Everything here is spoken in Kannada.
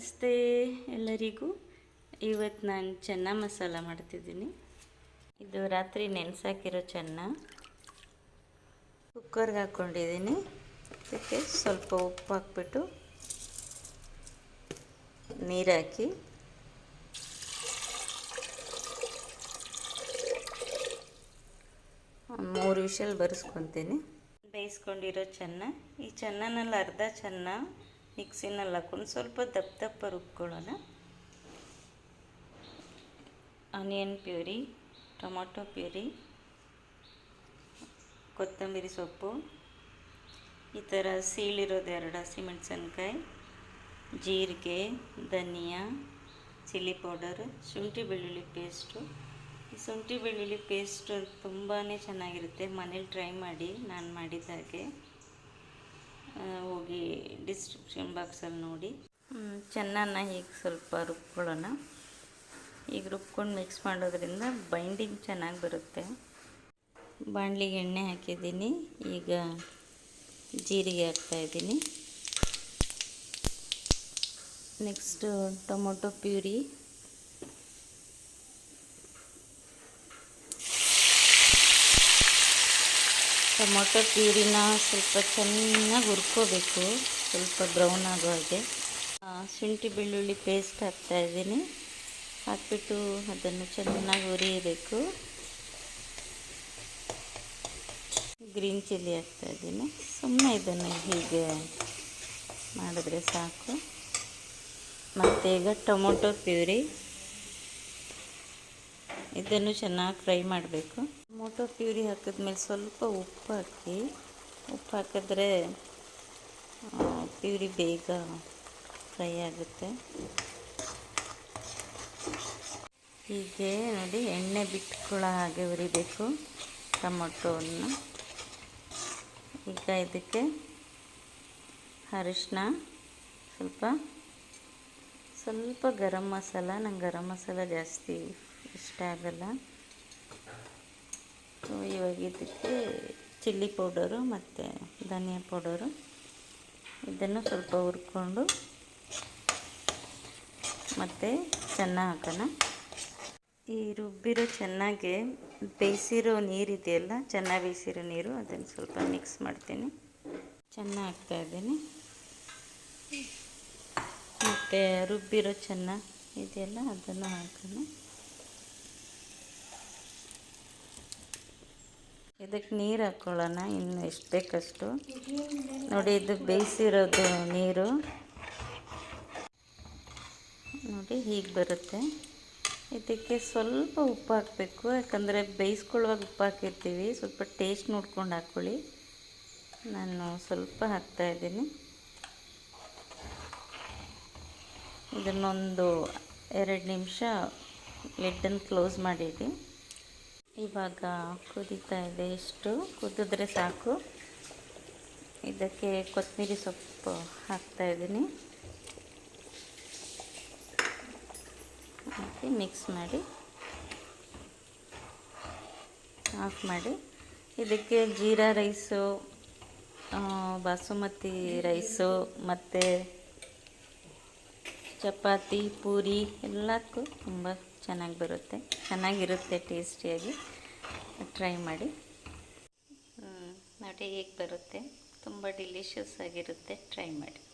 ನಮಸ್ತೆ ಎಲ್ಲರಿಗೂ. ಇವತ್ತು ನಾನು ಚೆನ್ನ ಮಸಾಲ ಮಾಡ್ತಿದ್ದೀನಿ. ಇದು ರಾತ್ರಿ ನೆನೆಸಾಕಿರೋ ಚೆನ್ನ. ಕುಕ್ಕರ್ಗೆ ಹಾಕ್ಕೊಂಡಿದ್ದೀನಿ ಅದಕ್ಕೆ ಸ್ವಲ್ಪ ಉಪ್ಪು ಹಾಕ್ಬಿಟ್ಟು ನೀರಾಕಿ ಮೂರು ವಿಷಲ್ ಬರೆಸ್ಕೊತೀನಿ. ಬೇಯಿಸ್ಕೊಂಡಿರೋ ಚೆನ್ನ. ಈ ಚೆನ್ನನಲ್ಲಿ ಅರ್ಧ ಚೆನ್ನ. ಮಿಕ್ಸಿನಲ್ಲಿ ಹಾಕೊಂಡು ಸ್ವಲ್ಪ ದಪ್ಪ ದಪ್ಪ ರುಬ್ಕೊಳ್ಳೋಣ. ಆನಿಯನ್ ಪ್ಯೂರಿ, ಟೊಮೊಟೊ ಪ್ಯೂರಿ, ಕೊತ್ತಂಬರಿ ಸೊಪ್ಪು, ಈ ಥರ ಸೀಳಿರೋದು ಎರಡು ಹಸಿಮೆಣಸಿನ್ಕಾಯಿ, ಜೀರಿಗೆ, ಧನಿಯಾ, ಚಿಲ್ಲಿ ಪೌಡರ್, ಶುಂಠಿ ಬೆಳ್ಳುಳ್ಳಿ ಪೇಸ್ಟು. ಈ ಶುಂಠಿ ಬೆಳ್ಳುಳ್ಳಿ ಪೇಸ್ಟು ತುಂಬಾ ಚೆನ್ನಾಗಿರುತ್ತೆ. ಮನೇಲಿ ಟ್ರೈ ಮಾಡಿ, ನಾನು ಮಾಡಿದ ಹಾಗೆ. ಹೋಗಿ ಡಿಸ್ಕ್ರಿಪ್ಷನ್ ಬಾಕ್ಸಲ್ಲಿ ನೋಡಿ. ಚೆನ್ನಾನ ಈಗ ಸ್ವಲ್ಪ ರುಬ್ಕೊಳ್ಳೋಣ. ಈಗ ರುಬ್ಕೊಂಡು ಮಿಕ್ಸ್ ಮಾಡೋದ್ರಿಂದ ಬೈಂಡಿಂಗ್ ಚೆನ್ನಾಗಿ ಬರುತ್ತೆ. ಬಾಣಲಿಗೆ ಎಣ್ಣೆ ಹಾಕಿದ್ದೀನಿ. ಈಗ ಜೀರಿಗೆ ಹಾಕ್ತಾಯಿದ್ದೀನಿ ನೆಕ್ಸ್ಟು ಟೊಮೊಟೊ ಪ್ಯೂರಿ. ಟೊಮೊಟೊ ಪ್ಯೂರಿನ ಸ್ವಲ್ಪ ಚೆನ್ನಾಗಿ ಹುರ್ಕೋಬೇಕು, ಸ್ವಲ್ಪ ಬ್ರೌನ್ ಆಗೋ ಹಾಗೆ. ಶುಂಠಿ ಬೆಳ್ಳುಳ್ಳಿ ಪೇಸ್ಟ್ ಹಾಕ್ತಾ ಇದ್ದೀನಿ. ಹಾಕ್ಬಿಟ್ಟು ಅದನ್ನು ಚೆನ್ನಾಗಿ ಹುರಿಯಬೇಕು. ಗ್ರೀನ್ ಚಿಲ್ಲಿ ಹಾಕ್ತಾ ಇದ್ದೀನಿ. ಸುಮ್ಮನೆ ಇದನ್ನು ಹೀಗೆ ಮಾಡಿದ್ರೆ ಸಾಕು. ಮತ್ತು ಈಗ ಟೊಮೊಟೊ ಪ್ಯೂರಿ. ಇದನ್ನು ಚೆನ್ನಾಗಿ ಫ್ರೈ ಮಾಡಬೇಕು. ಟೊಮೊಟೊ ಪ್ಯೂರಿ ಹಾಕಿದ್ಮೇಲೆ ಸ್ವಲ್ಪ ಉಪ್ಪು ಹಾಕಿ ಉಪ್ಪು ಹಾಕಿದ್ರೆ ಪ್ಯೂರಿ ಬೇಗ ಫ್ರೈ ಆಗುತ್ತೆ. ಹೀಗೆ ನೋಡಿ ಎಣ್ಣೆ ಬಿಟ್ಕೊಳ್ಳೋ ಹಾಗೆ ಹುರಿಬೇಕು ಟೊಮೊಟೊವನ್ನು. ಈಗ ಇದಕ್ಕೆ ಅರಿಶಿನ ಸ್ವಲ್ಪ ಸ್ವಲ್ಪ ಗರಂ ಮಸಾಲ. ನಂಗೆ ಗರಂ ಮಸಾಲ ಜಾಸ್ತಿ ಇಷ್ಟ ಆಗಲ್ಲ. ಸೊ ಇವಾಗ ಇದಕ್ಕೆ ಚಿಲ್ಲಿ ಪೌಡರು ಮತ್ತು ಧನಿಯಾ ಪೌಡರು. ಇದನ್ನು ಸ್ವಲ್ಪ ಹುರ್ಕೊಂಡು ಮತ್ತು ಚೆನ್ನಾಗಿ ಹಾಕೋಣ. ಈ ರುಬ್ಬಿರೋ ಚೆನ್ನಾಗೆ ಬೇಯಿಸಿರೋ ನೀರಿದೆಯಲ್ಲ ಚೆನ್ನಾಗಿ ಬೇಯಿಸಿರೋ ನೀರು ಅದನ್ನು ಸ್ವಲ್ಪ ಮಿಕ್ಸ್ ಮಾಡ್ತೀನಿ. ಚೆನ್ನಾಗಿ ಹಾಕ್ತಾ ಇದ್ದೀನಿ. ಮತ್ತು ರುಬ್ಬಿರೋ ಚೆನ್ನ ಇದೆಯಲ್ಲ, ಅದನ್ನು ಹಾಕೋಣ. ಇದಕ್ಕೆ ನೀರು ಹಾಕ್ಕೊಳ್ಳೋಣ ಇನ್ನು ಎಷ್ಟು ಬೇಕಷ್ಟು. ನೋಡಿ, ಇದು ಬೇಯಿಸಿರೋದು ನೀರು. ನೋಡಿ, ಹೀಗೆ ಬರುತ್ತೆ. ಇದಕ್ಕೆ ಸ್ವಲ್ಪ ಉಪ್ಪು ಹಾಕಬೇಕು, ಯಾಕಂದರೆ ಬೇಯಿಸ್ಕೊಳ್ಳುವಾಗ ಉಪ್ಪು ಹಾಕಿರ್ತೀವಿ. ಸ್ವಲ್ಪ ಟೇಸ್ಟ್ ನೋಡ್ಕೊಂಡು ಹಾಕ್ಕೊಳ್ಳಿ ನಾನು ಸ್ವಲ್ಪ ಹಾಕ್ತಾಯಿದ್ದೀನಿ ಇದನ್ನೊಂದು ಎರಡು ನಿಮಿಷ ಲಿಡ್ಡನ್ನು ಕ್ಲೋಸ್ ಮಾಡಿಡಿ. ಇವಾಗ ಕುದೀತಾ ಇದೆ ಇಷ್ಟು. ಕುದಿದ್ರೆ ಸಾಕು. ಇದಕ್ಕೆ ಕೊತ್ತಂಬರಿ ಸೊಪ್ಪು ಹಾಕ್ತಾಯಿದ್ದೀನಿ ಹಾಕಿ ಮಿಕ್ಸ್ ಮಾಡಿ. ಆಫ್ ಮಾಡಿ. ಇದಕ್ಕೆ ಜೀರಾ ರೈಸು ಬಾಸುಮತಿ ರೈಸು, ಮತ್ತು ಚಪಾತಿ, ಪೂರಿ ಎಲ್ಲಕ್ಕೂ ತುಂಬ ಚೆನ್ನಾಗಿ ಬರುತ್ತೆ. ಚೆನ್ನಾಗಿರುತ್ತೆ ಟೇಸ್ಟಿಯಾಗಿ. ಟ್ರೈ ಮಾಡಿ. ನೋಡಿ ಹೇಗೆ ಬರುತ್ತೆ. ತುಂಬ ಡಿಲಿಷಿಯಸ್ ಆಗಿರುತ್ತೆ. ಟ್ರೈ ಮಾಡಿ.